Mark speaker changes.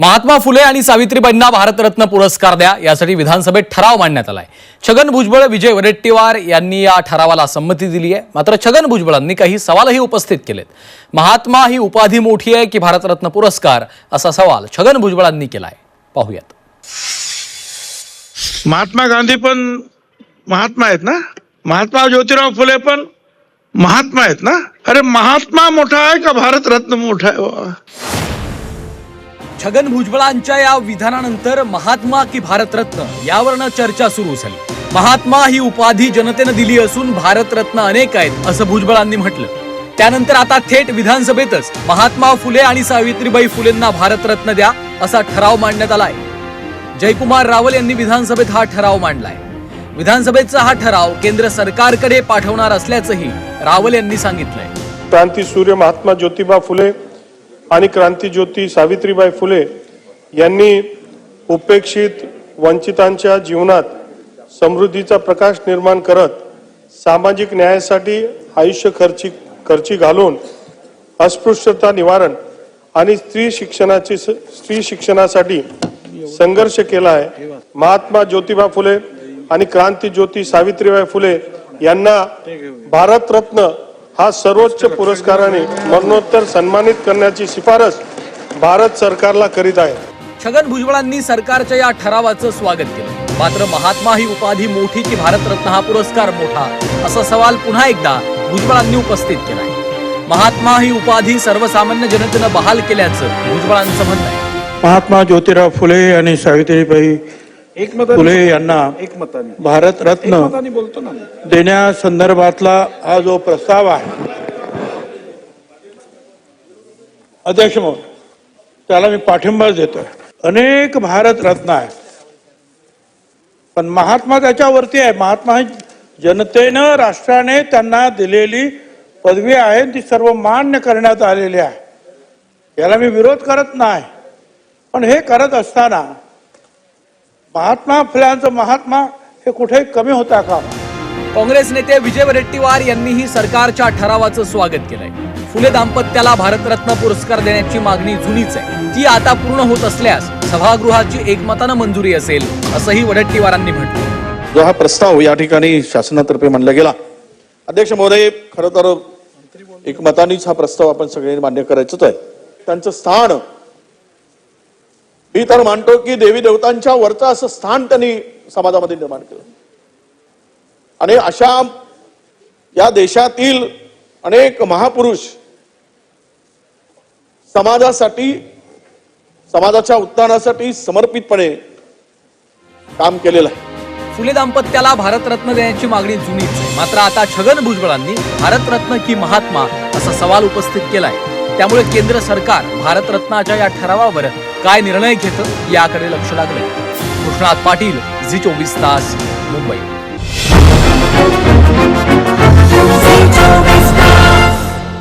Speaker 1: महात्मा फुले आणि सावित्रीबाईंना भारतरत्न पुरस्कार द्या. यासाठी विधानसभेत ठराव मांडण्यात आलाय. छगन भुजबळ विजय वडेट्टीवार यांनी या ठरावाला संमती दिली आहे. मात्र छगन भुजबळांनी काही सवालही उपस्थित केलेत. महात्मा ही उपाधी मोठी आहे की भारतरत्न पुरस्कार? असा सवाल छगन भुजबळांनी केलाय. पाहूयात.
Speaker 2: महात्मा गांधी पण महात्मा आहेत ना? महात्मा ज्योतिराव फुले पण महात्मा आहेत ना? अरे महात्मा मोठा आहे का भारतरत्न मोठा आहे?
Speaker 1: छगन भुजबळांच्या या विधानानंतर महात्मा की भारतरत्न यावरनं चर्चा सुरू झाली. महात्मा ही उपाधी जनतेनं दिली असून भारतरत्न अनेक आहेत असं भुजबळांनी म्हटलं. त्यानंतर आता थेट विधानसभेतच महात्मा फुले आणि सावित्रीबाई फुलेंना भारतरत्न द्या असा ठराव मांडण्यात आलाय. जयकुमार रावल यांनी विधानसभेत हा ठराव मांडलाय. विधानसभेचा हा ठराव केंद्र सरकारकडे पाठवणार असल्याचंही रावल यांनी सांगितलंय.
Speaker 3: क्रांती सूर्य महात्मा ज्योतिबा फुले आणि क्रांती ज्योती सावित्रीबाई फुले यांनी उपेक्षित वंचितांच्या जीवनात समृद्धीचा प्रकाश निर्माण करत सामाजिक न्यायासाठी आयुष्य खर्ची खर्ची घालून अस्पृश्यता निवारण आणि स्त्री शिक्षणाची स्त्री शिक्षणासाठी संघर्ष केला आहे. महात्मा ज्योतिबा फुले आणि क्रांती ज्योती सावित्रीबाई फुले यांना भारतरत्न हा सर्वोच्च पुरस्काराने मरणोत्तर सन्मानित करण्याची शिफारस भारत सरकारला करीत आहे.
Speaker 1: छगन भुजबळांनी सरकारच्या या ठरावाचं स्वागत केलं. मात्र महात्मा ही उपाधी मोठी की भारतरत्न हा पुरस्कार मोठा? असा सवाल पुन्हा एकदा भुजबळांनी उपस्थित केलाय. महात्मा ही उपाधी सर्वसामान्य जनतेनं बहाल केल्याचं भुजबळांचं म्हणणं आहे.
Speaker 2: महात्मा ज्योतिराव फुले आणि सावित्रीबाई फुले यांना भारतरत्न देण्यासंदर्भातला हा जो प्रस्ताव आहे. अध्यक्ष महोदय त्याला मी पाठिंबा देतोय. अनेक भारतरत्न आहेत. पण महात्मा त्याच्यावरती आहे. महात्मा जनतेनं राष्ट्राने त्यांना दिलेली पदवी आहे. ती सर्व मान्य करण्यात आलेली आहे. याला मी विरोध करत नाही. पण हे करत असताना महात्मा फुल्यांचं महात्मा हे कुठे कमी होता का?
Speaker 1: काँग्रेस नेते विजय वडेट्टीवार यांनीही सरकारच्या ठरावाचं स्वागत केलंय. फुले दाम्पत्याला भारतरत्न पुरस्कार देण्याची मागणी जुनीच आहे. ती आता पूर्ण होत असल्यास सभागृहाची एकमतानं मंजुरी असेल असंही वडेट्टीवारांनी म्हटलं.
Speaker 4: जो हा प्रस्ताव या ठिकाणी शासनातर्फे मांडला गेला. अध्यक्ष महोदय खरं तर एकमतानेच हा प्रस्ताव आपण सगळ्यांनी मान्य करायचंच आहे. त्यांचं स्थान मी तर मानतो की देवी देवतांच्या वरचं असं स्थान त्यांनी समाजामध्ये निर्माण केलं. आणि अशा या देशातील अनेक महापुरुष समाजासाठी समाजाच्या उत्थानासाठी समर्पितपणे काम केलेलं आहे.
Speaker 1: फुले दाम्पत्याला भारतरत्न देण्याची मागणी जुनीच मात्र आता छगन भुजबळांनी भारतरत्न की महात्मा असा सवाल उपस्थित केलाय. त्यामुळे केंद्र सरकार भारतरत्नाच्या या ठरावावर काय निर्णय घेतं याकडे लक्ष लागलंय. कृष्णात पाटील झी चोवीस तास मुंबई.